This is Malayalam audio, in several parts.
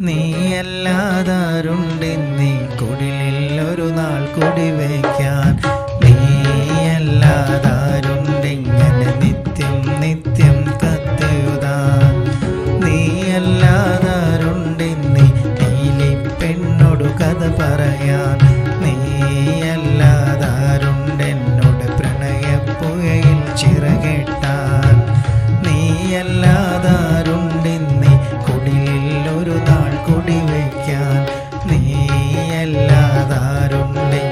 നീയല്ലാതാരുണ്ടെന്നീ കുടിലിൽ ഒരു നാൾ കുടിവയ്ക്കാൻ കുടിവയ്ക്കാൻ നീയല്ലാതാരുണ്ടിങ്ങനെ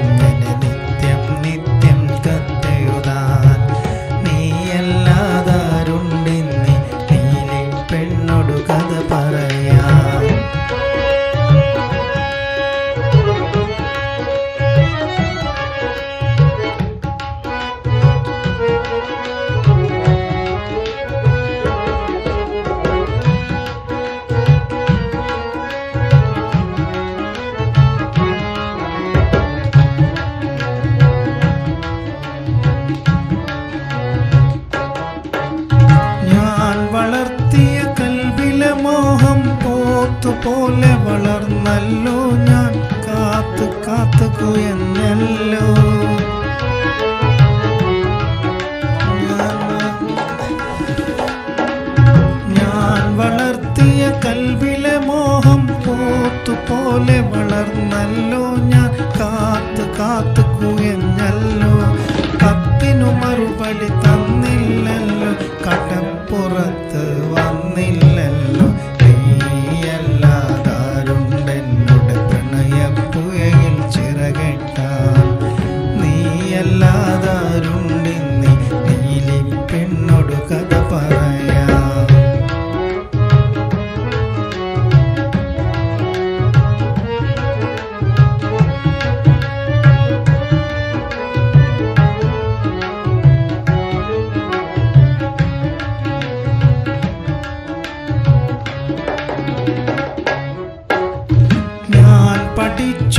പോത്തുപോലെ വളർന്നല്ലോ ഞാൻ. കാത്തു കാത്തു കുയന്നല്ലോ ഞാൻ വളർത്തിയ കൽവിലെ മോഹം പോത്തു പോലെ വളർന്നല്ലോ ഞാൻ. കാത്തു കാത്തു കുയഞ്ഞല്ലോ. കത്തിനു മറുപടി തന്നില്ലല്ലോ. കടപ്പുറത്ത്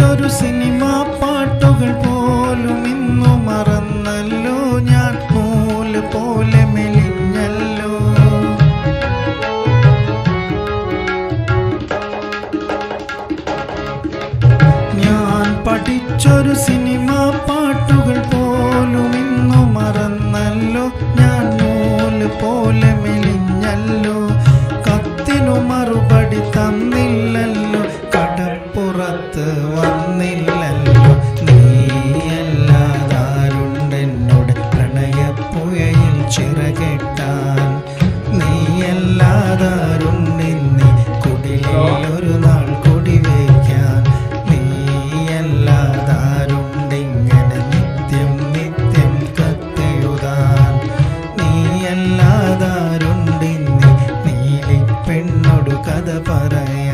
പഠിച്ചൊരു സിനിമ പാട്ടുകൾ പോലും ഇന്നു മറന്നല്ലോ. ഞാൻ നൂൽ പോലെ മെലിഞ്ഞല്ലോ. ഞാൻ പഠിച്ചൊരു സിനിമ പാ परया